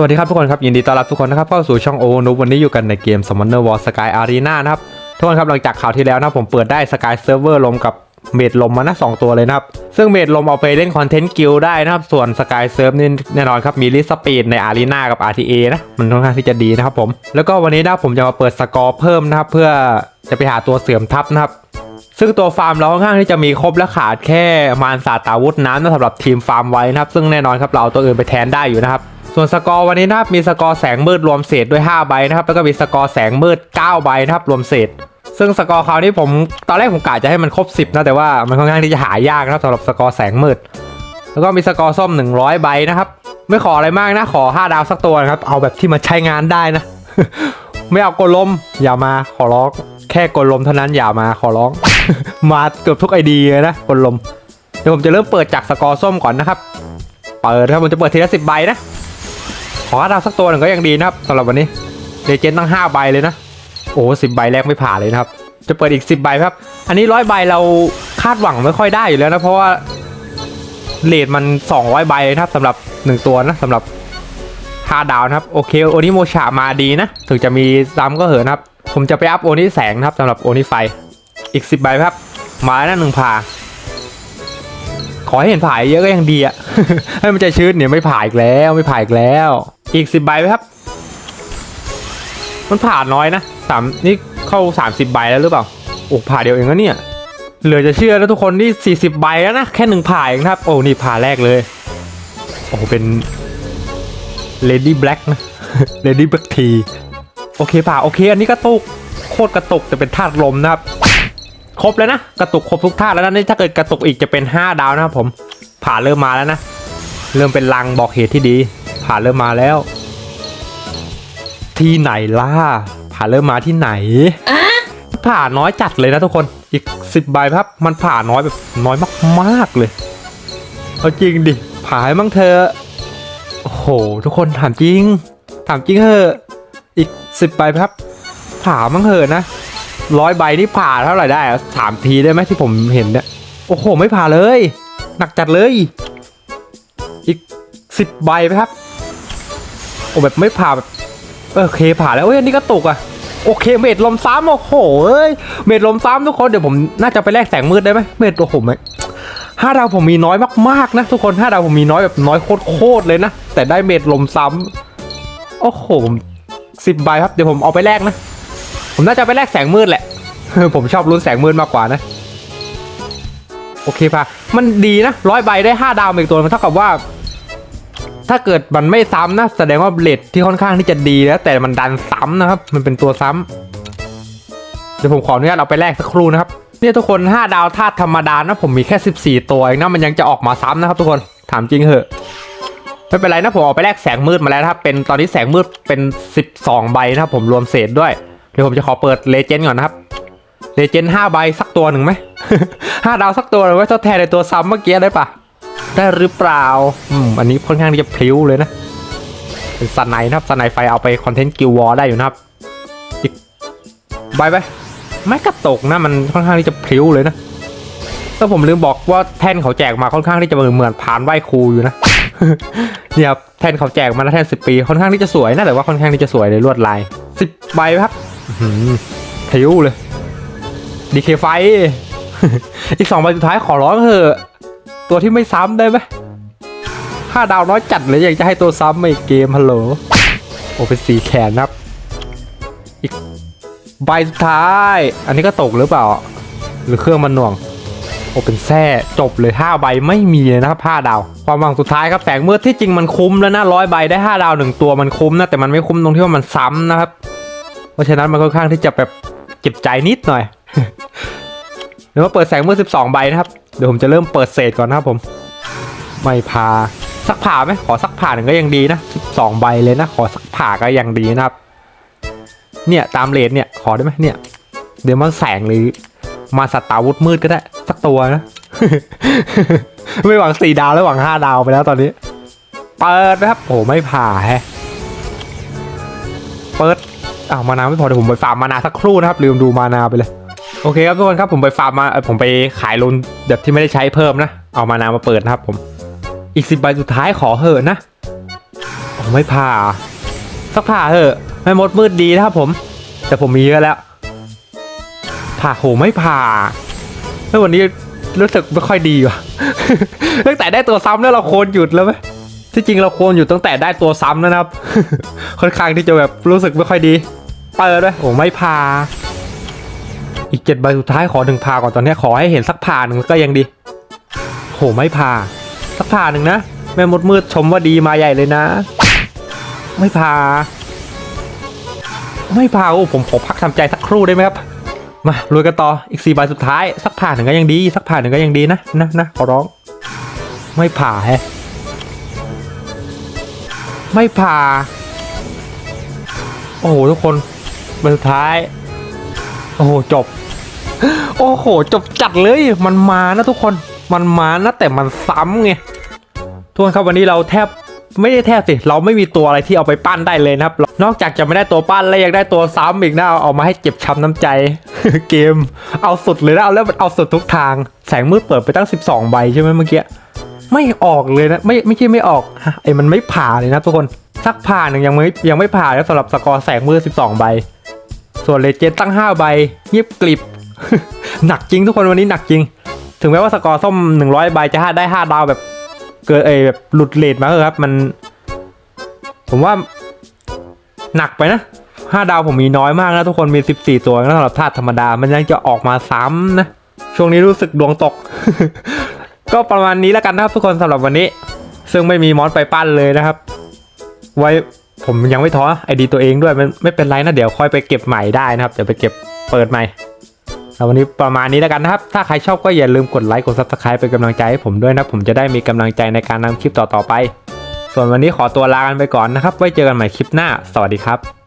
สวัสดีครับทุกคนครับ ยินดีต้อนรับทุกคนนะครับเข้าสู่ช่องโอนุวันนี้อยู่กันในเกม Summoner War Sky Arena นะครับทุกคนครับหลังจากข่าวที่แล้วนะผมเปิดได้ Sky Server ลมกับเมดลมมานะสองตัวเลยนะครับ ซึ่งเมดลมเอาไปเล่นคอนเทนต์กิลได้นะครับ ส่วน Sky Serve นี่แน่นอนครับ มีลิสปีดใน Arena กับ RTA นะ มันค่อนข้างที่จะดีนะครับผม แล้วก็วันนี้นะผมจะมาเปิดสกอร์เพิ่มนะครับ เพื่อจะไปหาตัวเสริมทัพนะครับ ซึ่งตัวฟาร์มเราค่อนข้างที่จะมีครบและขาดแค่มารศาสตาวุธน้ำนะสำหรับทีมฟาร์มไว้นะครับ ซึ่งแน่นอนครับเราเอาตัวอื่นไปแทนได้อยู่นะครับ ส่วนสกอร์วันนี้นะครับมีสกอร์แสงมืดรวมเศษด้วย 5 ใบนะครับแล้วก็มีสกอร์แสงมืด 9 ใบนะครับรวมเศษ ซึ่งสกอร์คราวนี้ผมตอนแรกผมกะจะให้มันครบ 10นะแต่ว่ามันค่อนข้างที่จะหายากนะครับสำหรับสกอร์แสงมืด แล้วก็มีสกอร์ส้ม 100 ใบนะครับไม่ขออะไรมากนะขอ 5 ดาวสักตัวนะครับเอาแบบที่มันใช้งานได้นะ ไม่เอากดลมอย่ามาขอร้องแค่กดลมเท่านั้นอย่ามาขอร้อง มาเกือบทุกไอเดียนะกดลมเดี๋ยวผมจะเริ่มเปิดจากสกอร์ส้มก่อนนะครับ เปิดครับผมจะเปิดทีละสิบใบนะ ขอห้าดาวสักตัวหนึ่งก็ยังดีนะครับสำหรับวันนี้เลเจนตั้งห้าใบเลยนะ โอ้สิบใบแรกไม่ผ่านเลยนะครับ จะเปิดอีกสิบใบครับ อันนี้ร้อยใบเราคาดหวังไม่ค่อยได้อยู่แล้วนะ เพราะว่าเลทมัน 200 ใบเลยนะครับสำหรับ 1 ตัวนะสำหรับ5ดาวนะครับ โอเคโอนิโมชามาดีนะ ถึงจะมีซ้ำก็เหอะนะครับ ผมจะไปอัพโอนิแสงนะครับสำหรับโอนิไฟ อีก 10 ใบครับ มาแล้วนะหนึ่งผ่าขอให้เห็นผ่าเยอะก็ยังดีอะให้มันใจชื้นเนี่ยไม่ผ่าอีกแล้วไม่ผ่าอีกแล้ว อีก10ใบไหมครับ มันผ่าน้อยนะสามนี่เข้า30ใบแล้วหรือเปล่าโอ้ผ่าเดียวเองนะเนี่ย เหลือจะเชื่อแล้วทุกคนนี่40ใบแล้วนะ แค่หนึ่งผ่าเองครับ โอ้นี่ผ่าแรกเลย โอ้เป็น Lady Black นะ Lady Black T โอเคผ่าโอเค อันนี้กระตุกโคตรกระตุกแต่เป็นธาตุลมนะครับ ครบแล้วนะ กระตุกครบทุกธาตุแล้วนะนี่ถ้าเกิดกระตุกอีกจะเป็น 5 ดาวนะครับผม ผ่าเริ่มมาแล้วนะ เริ่มเป็นลังบอกเหตุที่ดี ผ่าเริ่มมาแล้ว ที่ไหนล่ะผ่าเริ่มมาที่ไหนผ่าน้อยจัดเลยนะทุกคนอีกสิบใบครับ มันผ่าน้อยแบบน้อยมากๆเลยเอาจริงดิผ่าให้มั่งเธอะโอ้โหทุกคนถามจริง ถามจริงเหอะอีกสิบใบครับ ผ่ามั่งเหอะนะร้อยใบนี่ผ่าเท่าไหร่ได้อะสามทีได้ไหมที่ผมเห็นเนี่ยโอ้โห ไม่ผ่าเลย หนักจัดเลย อีกสิบใบไหมครับโอ้แบบไม่ผ่าแบบเออโอเคผ่าแล้วเอ้ยอันนี้ก็ตกอะโอเคเมดลมซ้ำโอ้โหเอ้ยเมดลมซ้ำทุกคนเดี๋ยวผมน่าจะไปแลกแสงมืดได้ไหมเมดโอ้โหไหมห้าดาวผมมีน้อยมากๆนะทุกคนห้าดาวผมมีน้อยแบบน้อยโคตรเลยนะแต่ได้เมดลมซ้ำโอ้โหสิบใบครับเดี๋ยวผมเอาไปแลกนะ ผมน่าจะไปแลกแสงมืดแหละผมชอบลุ้นแสงมืดมากกว่านะโอเคป่ะมันดีนะร้อยใบได้ห้าดาวอีกตัวมันเท่ากับว่า ถ้าเกิดมันไม่ซ้ำนะ แสดงว่าเลทที่ค่อนข้างที่จะดีแล้ว แต่มันดันซ้ำนะครับ มันเป็นตัวซ้ำเดี๋ยวผมขออนุญาตเอาไปแลกสักครู่นะครับเนี่ยทุกคน 5 ดาวธาตุธรรมดานะผมมีแค่ 14 ตัวเองนะมันยังจะออกมาซ้ำนะครับทุกคนถามจริงเหอะไม่เป็นไรนะผมเอาไปแลกแสงมืดมาแล้วนะครับเป็นตอนนี้แสงมืดเป็น 12 ใบนะครับผมรวมเศษด้วยเดี๋ยวผมจะขอเปิดเลเจนด์ก่อนนะครับเลเจนด์5ใบสักตัวหนึ่งไหม5ดาวสักตัวเลยไว้ทดแทนในตัวซ้ำเมื่อกี้ได้ปะ ได้หรือเปล่า อืม อันนี้ค่อนข้างที่จะพลิ้วเลยนะ เป็นสไนด์นะครับสไนด์ไฟเอาไปคอนเทนต์กิลวอลได้อยู่นะครับอีกใบไปไม่กระตกนะมันค่อนข้างที่จะพลิ้วเลยนะถ้าผมลืมบอกว่าแท่นเขาแจกมาค่อนข้างที่จะเหมือนเหมือนผ่านไหวครูอยู่นะเนี่ยครับแท่นเขาแจกมาแล้วแท่นสิบปีค่อนข้างที่จะสวยนะแต่ว่าค่อนข้างที่จะสวยเลยลวดลายสิบใบครับอื้อหือพลิ้วเลยดีเคไฟอีกสองใบสุดท้ายขอร้องเถอะ ตัวที่ไม่ซ้ำได้ไหมห้าดาวน้อยจัดเลยอยากจะให้ตัวซ้ำมาอีกเกมฮัลโหลโอ้เป็นสีแขนนะครับ อีกใบสุดท้าย อันนี้ก็ตกหรือเปล่า หรือเครื่องมันหน่วง โอ้เป็นแท่จบเลยห้าใบไม่มีเลยนะครับห้าดาว ความหวังสุดท้ายครับแสงเมืดที่จริงมันคุ้มแล้วนะร้อยใบได้ห้าดาวหนึ่งตัวมันคุ้มนะแต่มันไม่คุ้มตรงที่ว่ามันซ้ำนะครับ เพราะฉะนั้นมันค่อนข้างที่จะแบบเจ็บใจนิดหน่อยเดี๋ยวมาเปิดแสงเมืด12 ใบนะครับ เดี๋ยวผมจะเริ่มเปิดเศษก่อนนะครับผม ไม่พาสักผ่าไหมขอสักผ่าหนึ่งก็ยังดีนะ12ใบเลยนะ ขอสักผ่าก็ยังดีนะครับ เนี่ยตามเลทเนี่ยขอได้ไหมเนี่ย เดี๋ยวมันแสงหรือ มาสตาร์วุธมืดก็ได้ สักตัวนะ ไม่หวังสี่ดาวแล้วหวังห้าดาวไปแล้วตอนนี้ เปิดนะครับโอ้ไม่ผ่าแฮะเปิดอ้าวมานาไม่พอเดี๋ยวผมไปฟาร์มมานาสักครู่นะครับ ลืมดูมานาไปเลย โอเคครับทุกคนครับผมไปฟาร์มมาผมไปขายลุนแบบที่ไม่ได้ใช้เพิ่มนะ เอามานามาเปิดนะครับผม อีกสิบใบสุดท้ายขอเหอะนะโอ้โหไม่ผ่า สักผ่าเถอะ ไม่มดมืดดีนะครับผม แต่ผมมีเยอะแล้ว ผ่าโหไม่ผ่าเฮ้ยวันนี้รู้สึกไม่ค่อยดีว่ะตั้งแต่ได้ตัวซ้ำแล้วเราโคนหยุดแล้วไหมที่จริงเราโคนอยู่ตั้งแต่ได้ตัวซ้ำแล้วนะครับ ค่อนข้างที่จะแบบรู้สึกไม่ค่อยดี เปิดด้วยโอ้ไม่ผ่า อีกเจ็ดใบสุดท้ายขอหนึ่งผ่าก่อนตอนนี้ขอให้เห็นสักผ่าหนึ่งก็ยังดี โหไม่ผ่าสักผ่าหนึ่งนะ แม่มดมืดชมว่าดีมาใหญ่เลยนะ ไม่ผ่าไม่ผ่าโอ้ผมขอพักทำใจสักครู่ได้ไหมครับ มาลุยกันต่ออีกสี่ใบสุดท้าย สักผ่าหนึ่งก็ยังดี สักผ่าหนึ่งก็ยังดีนะนะนะขอร้อง ไม่ผ่าแฮะไม่ผ่า โอ้โหทุกคนใบสุดท้าย โอ้โห จบ โอ้โห จบจัดเลย มันมานะทุกคน มันมานะแต่มันซ้ำไง ทุกคนครับวันนี้เราแทบไม่ได้แทบสิ เราไม่มีตัวอะไรที่เอาไปปั้นได้เลยนะครับ นอกจากจะไม่ได้ตัวปั้นแล้วยังได้ตัวซ้ำอีกนะเอาเอามาให้เจ็บช้ำน้ำใจ เกม เอาสุดเลยนะเอาแล้วเอาสุดทุกทาง แสงมืดเปิดไปตั้ง 12 ใบใช่ไหมเมื่อกี้ ไม่ออกเลยนะ ไม่ไม่ใช่ไม่ออกไอ้มันไม่ผ่าเลยนะทุกคน สักผ่าหนึ่งยังไม่ยังไม่ผ่าแล้วสำหรับสกอร์แสงมืด12 ใบ ส่วนเลเจนตั้ง 5 ใบเงียบกลิบ หนักจริงทุกคนวันนี้หนักจริง ถึงแม้ว่าสกอร์ส้ม 100ใบจะได้ 5 ดาวแบบเกิดเอแบบหลุดเลทมาเถอครับมัน ผมว่าหนักไปนะ 5 ดาวผมมีน้อยมากนะทุกคนมี 14 ตัวนะสำหรับธาตุธรรมดา มันยังจะออกมาซ้ำนะ ช่วงนี้รู้สึกดวงตก ก็ประมาณนี้แล้วกันนะครับทุกคนสำหรับวันนี้ ซึ่งไม่มีมอสไปปั้นเลยนะครับ ไว้ผมยังไม่ท้อไอดีตัวเองด้วยมันไม่เป็นไรนะเดี๋ยวค่อยไปเก็บใหม่ได้นะครับเดี๋ยวไปเก็บเปิดใหม่ ววันนี้ประมาณนี้แล้วกันนะครับ ถ้าใครชอบก็อย่าลืมกดไลค์กด subscribe เป็นกำลังใจให้ผมด้วยนะ ผมจะได้มีกำลังใจในการนำคลิปต่อๆไป ส่วนวันนี้ขอตัวลากันไปก่อนนะครับ ไว้เจอกันใหม่คลิปหน้า สวัสดีครับ